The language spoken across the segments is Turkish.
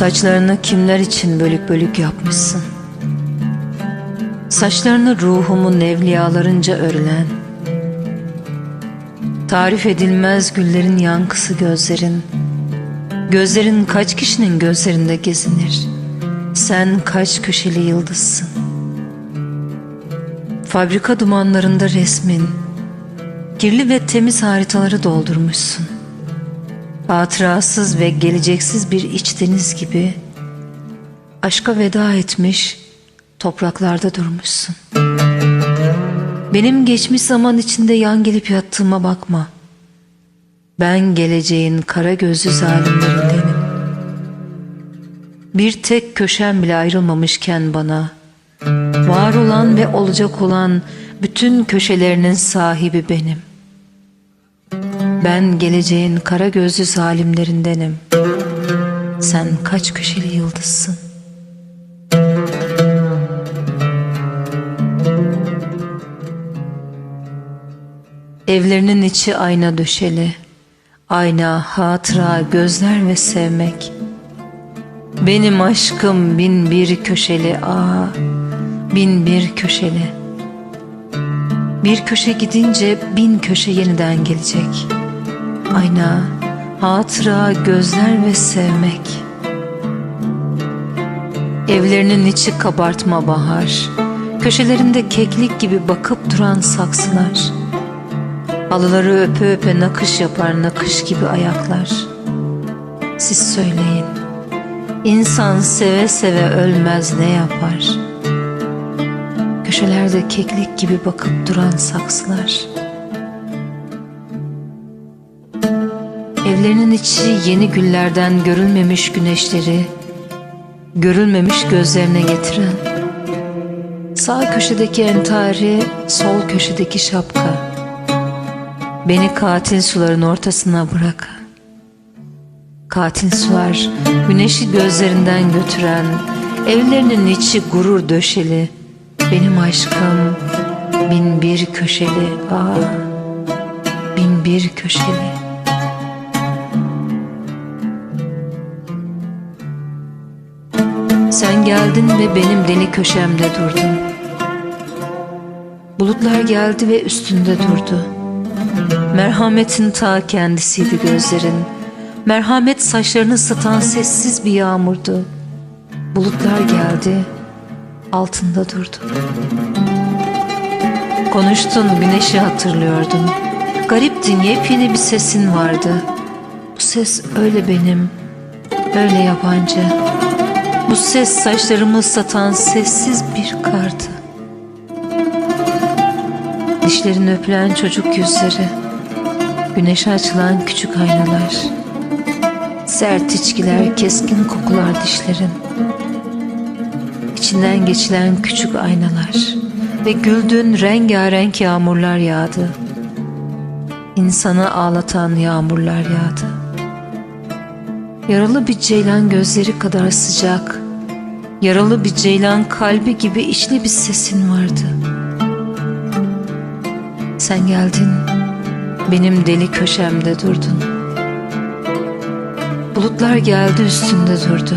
Saçlarını kimler için bölük bölük yapmışsın? Saçlarını ruhumun evliyalarınca örülen, tarif edilmez güllerin yankısı gözlerin, gözlerin kaç kişinin gözlerinde gezinir? Sen kaç köşeli yıldızsın? Fabrika dumanlarında resmin, kirli ve temiz haritaları doldurmuşsun. Hatırasız ve geleceksiz bir iç gibi aşka veda etmiş topraklarda durmuşsun. Benim geçmiş zaman içinde yan gelip yattığıma bakma. Ben geleceğin kara gözlü zalimlerindenim. Bir tek köşem bile ayrılmamışken bana, var olan ve olacak olan bütün köşelerinin sahibi benim. Ben geleceğin kara gözlü zalimlerindenim. Sen kaç köşeli yıldızsın? Evlerinin içi ayna döşeli. Ayna, hatıra, gözler ve sevmek. Benim aşkım bin bir köşeli aa, bin bir köşeli. Bir köşe gidince bin köşe yeniden gelecek. Ayna, hatıra, gözler ve sevmek. Evlerinin içi kabartma bahar. Köşelerinde keklik gibi bakıp duran saksılar. Halıları öpe öpe nakış yapar nakış gibi ayaklar. Siz söyleyin. İnsan seve seve ölmez ne yapar? Köşelerde keklik gibi bakıp duran saksılar. Evlerinin içi yeni güllerden görülmemiş güneşleri, görülmemiş gözlerine getiren, sağ köşedeki entari, sol köşedeki şapka, beni katil suların ortasına bırakan, katil sular güneşi gözlerinden götüren, evlerinin içi gurur döşeli, benim aşkım bin bir köşeli, aa, bin bir köşeli. Sen geldin ve benim deli köşemde durdun. Bulutlar geldi ve üstünde durdu. Merhametin ta kendisiydi gözlerin. Merhamet saçlarını ısıtan sessiz bir yağmurdu. Bulutlar geldi, altında durdu. Konuştun, güneşi hatırlıyordun. Gariptin, yepyeni bir sesin vardı. Bu ses öyle benim, öyle yabancı. Bu ses saçlarımı ıslatan sessiz bir kardı. Dişlerini öpülen çocuk yüzleri, güneşe açılan küçük aynalar, sert içkiler, keskin kokular dişlerin, içinden geçilen küçük aynalar ve güldüğün rengarenk yağmurlar yağdı. İnsanı ağlatan yağmurlar yağdı. Yaralı bir ceylan gözleri kadar sıcak, yaralı bir ceylan kalbi gibi içli bir sesin vardı. Sen geldin, benim deli köşemde durdun. Bulutlar geldi üstünde durdu.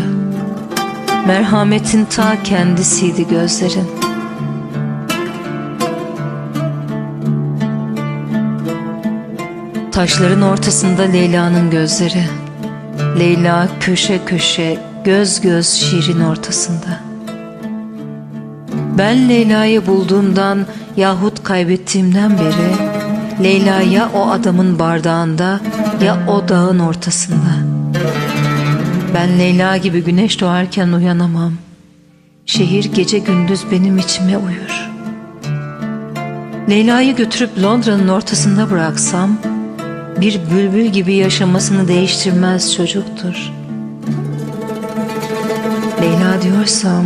Merhametin ta kendisiydi gözlerin. Taşların ortasında Leyla'nın gözleri. Leyla köşe köşe, göz göz şiirin ortasında. Ben Leyla'yı bulduğumdan yahut kaybettiğimden beri Leyla ya o adamın bardağında ya o dağın ortasında. Ben Leyla gibi güneş doğarken uyanamam. Şehir gece gündüz benim içime uyur. Leyla'yı götürüp Londra'nın ortasında bıraksam bir bülbül gibi yaşamasını değiştirmez çocuktur. Leyla diyorsam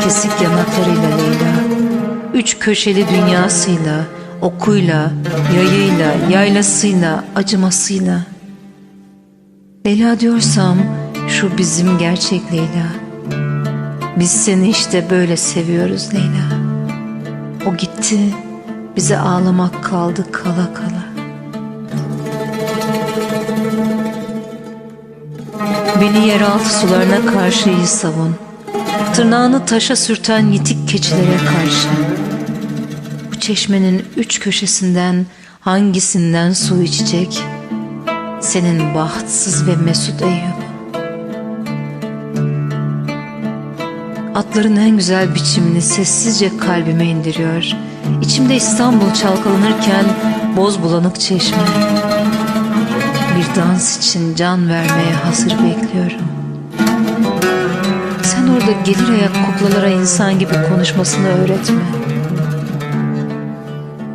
kesik yanaklarıyla Leyla, üç köşeli dünyasıyla, okuyla, yayıyla, yaylasıyla, acımasıyla. Leyla diyorsam şu bizim gerçek Leyla. Biz seni işte böyle seviyoruz Leyla. O gitti, bize ağlamak kaldı kala kala. Beni yeraltı sularına karşı savun. Tırnağını taşa sürten yitik keçilere karşı. Bu çeşmenin üç köşesinden hangisinden su içecek? Senin bahtsız ve mesut Eyüp. Atların en güzel biçimini sessizce kalbime indiriyor. İçimde İstanbul çalkalanırken boz bulanık çeşme. Bir dans için can vermeye hazır bekliyorum. Sen orada gelir ayak kuklalara insan gibi konuşmasını öğretme.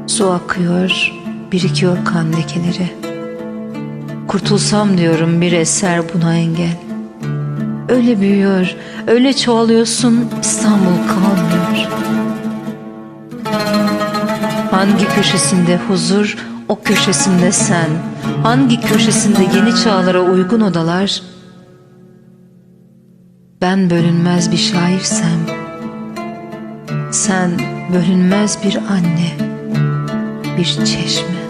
Su akıyor, birikiyor kan lekeleri. Kurtulsam diyorum bir eser buna engel. Öyle büyüyor, öyle çoğalıyorsun İstanbul kalmıyor. Hangi köşesinde huzur, o köşesinde sen. Hangi köşesinde yeni çağlara uygun odalar. Ben bölünmez bir şairsem, sen bölünmez bir anne, bir çeşme.